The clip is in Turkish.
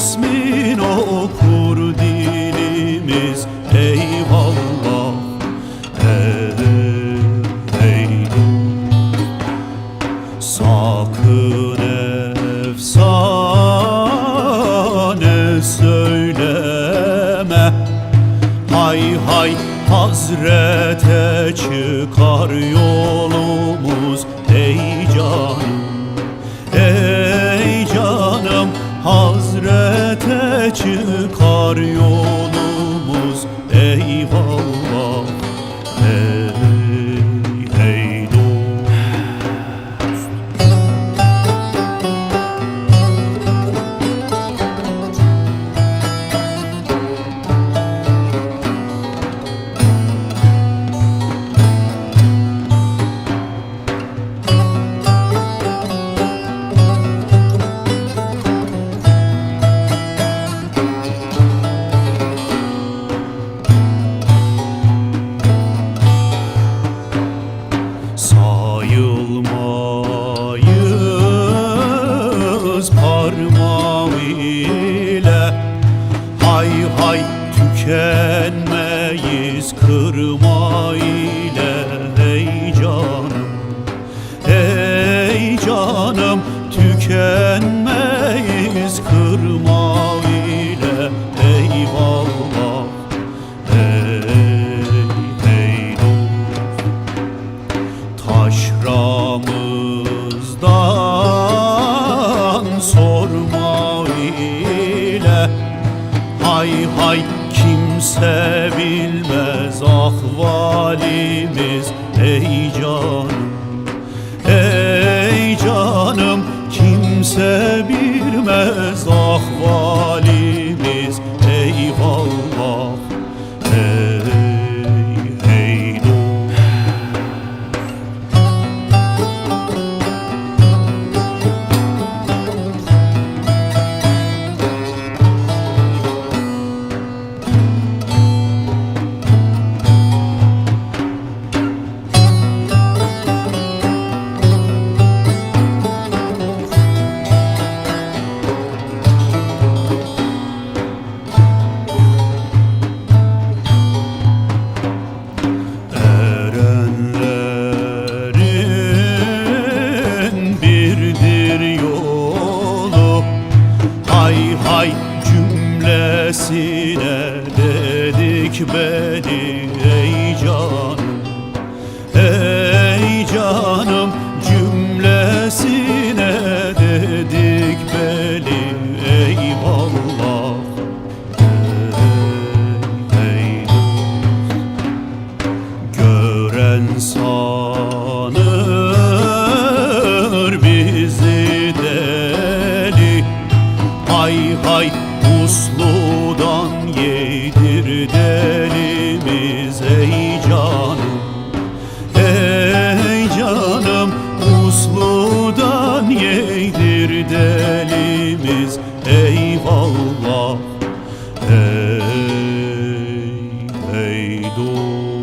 ismin okur dilimiz. Eyvallah. Hey, hey Sakın efsane söyleme. Hay hay Hazrete çıkar yolumuz. Ey canım çıkar yolumuz tükenmeyiz kırma ile Ey canım, ey canım Tükenmeyiz kırma ile Eyvallah, ey, ey dost taşramızdan sorma ile Hay hay kimse bilmez ahvalimiz Ey canım, ey canım Kimse bilmez ahvalimiz cümlesine dedik beni ey canım usludan yedir delimiz. Eyvallah. Ey, ey dost